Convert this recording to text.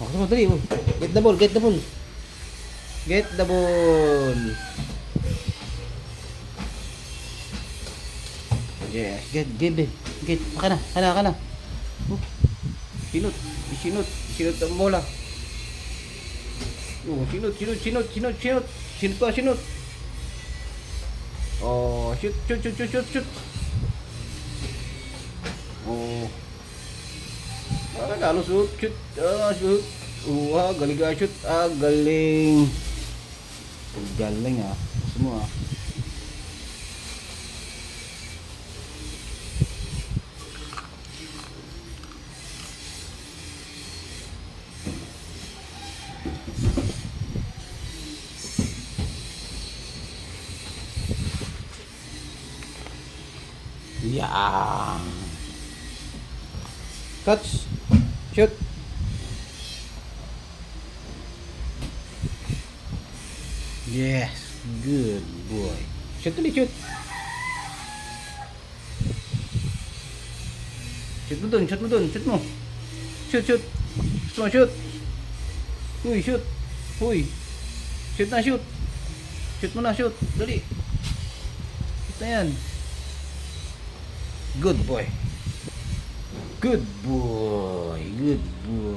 Oh, come on, dali. oh. Get the ball, get the ball. Get the ball. Yes, get, get, get. Get,aka na, kana, kana. Oh. Sinut, sinut, sinut ang bola. Oh, sinut, sinut, sinut, sinut, sinut. Sinut pa, sinut. Oh, shoot, shoot, shoot, shoot, shoot, shoot. Oh. Ah, lalo shoot, shoot, ah, shoot. Ah, galing ka. Ah, galing. Galing ah. Ah. Yeah. Touch. Shoot. Yes. Good boy. Shoot ulit, shoot. Shoot mo dun, shoot mo dun, shoot mo. Shoot, shoot. Shoot mo, shoot. Uy, shoot. Uy. Shoot na, shoot. Shoot mo na, shoot. Dali. Shoot na yan. Good boy. Good boy. Good boy.